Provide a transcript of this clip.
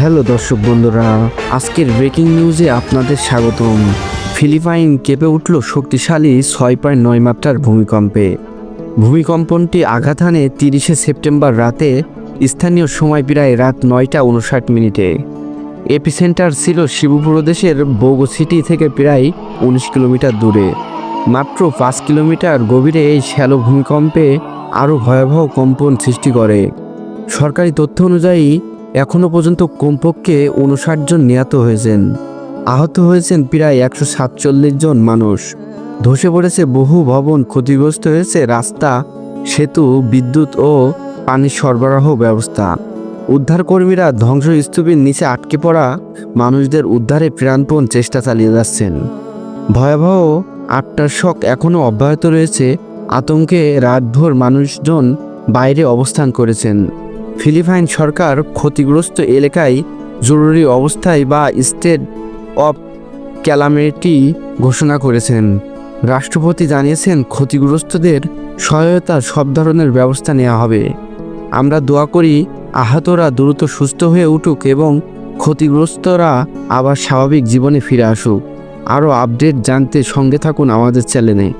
Hello দর্শক বন্ধুরা, আজকের ব্রেকিং নিউজে আপনাদের স্বাগতম। ফিলিপাইন কেঁপে উঠল শক্তিশালী ছয় পয়েন্ট নয় মাত্রার ভূমিকম্পে। ভূমিকম্পনটি আঘাত হানে তিরিশে সেপ্টেম্বর রাতে, স্থানীয় সময় প্রায় রাত নয়টা উনষাট মিনিটে। এপিসেন্টার ছিল শিবু প্রদেশের বৌগো সিটি থেকে প্রায় উনিশ কিলোমিটার দূরে। মাত্র পাঁচ কিলোমিটার গভীরে এই শ্যালো ভূমিকম্পে আরও ভয়াবহ কম্পন সৃষ্টি করে। সরকারি তথ্য অনুযায়ী এখনও পর্যন্ত কমপক্ষে উনষাট জন নিহত হয়েছেন। আহত হয়েছেন প্রায় একশো সাতচল্লিশ জন মানুষ। ধসে পড়েছে বহু ভবন, ক্ষতিগ্রস্ত হয়েছে রাস্তা, সেতু, বিদ্যুৎ ও পানির সরবরাহ ব্যবস্থা। উদ্ধারকর্মীরা ধ্বংসস্তূপের নিচে আটকে পড়া মানুষদের উদ্ধারে প্রাণপণ চেষ্টা চালিয়ে যাচ্ছেন। ভয়াবহ আটটার শখ এখনও অব্যাহত রয়েছে। আতঙ্কে রাতভর মানুষজন বাইরে অবস্থান করেছেন। ফিলিপাইন সরকার ক্ষতিগ্রস্ত এলাকায় জরুরি অবস্থায় বা স্টেট অফ ক্যালামিটি ঘোষণা করেছেন। রাষ্ট্রপতি জানিয়েছেন, ক্ষতিগ্রস্তদের সহায়তা সব ধরনের ব্যবস্থা নেওয়া হবে। আমরা দোয়া করি আহতরা দ্রুত সুস্থ হয়ে উঠুক এবং ক্ষতিগ্রস্তরা আবার স্বাভাবিক জীবনে ফিরে আসুক। আরও আপডেট জানতে সঙ্গে থাকুন আমাদের চ্যানেলে।